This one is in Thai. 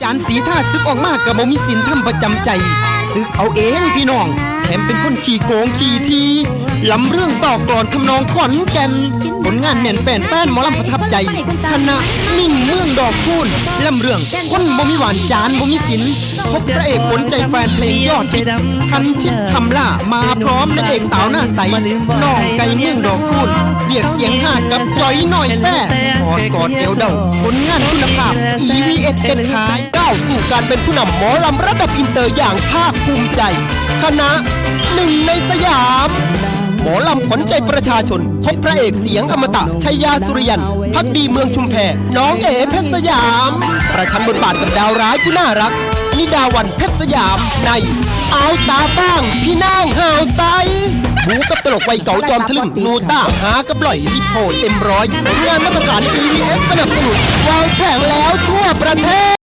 จานสีท่าซึกออกมากกับบ่มีสินทำประจำใจซึกเอาเองพี่น้อง แถมเป็นคนขี่โกงขี่ทีลำเรื่องต่อกลอนทำนองขอนแก่นผลงานแน่นแฟนแฟนหมอลำประทับใจคณะนิ่งเมืองดอกคูณลำเรื่องคนบ่มีหวานจานบ่มีสินพบพระเอกผลใจแฟนเพลงยอดฮิตคันชิดคำล่ามาพร้อมนางเอกสาวหน้าใสน้องไก่เมืองดอกคูณเรียกเสียงห้ากับจอยหน่อยแฟ่กอดกอดเอวเดาผลงานคุณภาพ EVS เอ็ดขายก้าวสู่การเป็นผู้นำหมอลำระดับอินเตอร์อย่างภาคภูมิใจ คณะหนึ่งในสยาม หมอลำขวัญใจประชาชน พบพระเอกเสียงอมตะชัยยาสุริยัน พักดีเมืองชุมแพ น้องเอ๋เพชรสยาม ประชันบทบาทกับดาวร้ายผู้น่ารัก นิดาวันเพชรสยามในเอาตาบ้าง พี่นางห่าวไซบูกับตลกวัยเก่าจอมทะลึ่งนูต้าหากับปล่อยลิโพเอ็มร้อยผลงานมาตรฐาน EVS สนับสนุนวางแผงแล้วทั่วประเทศ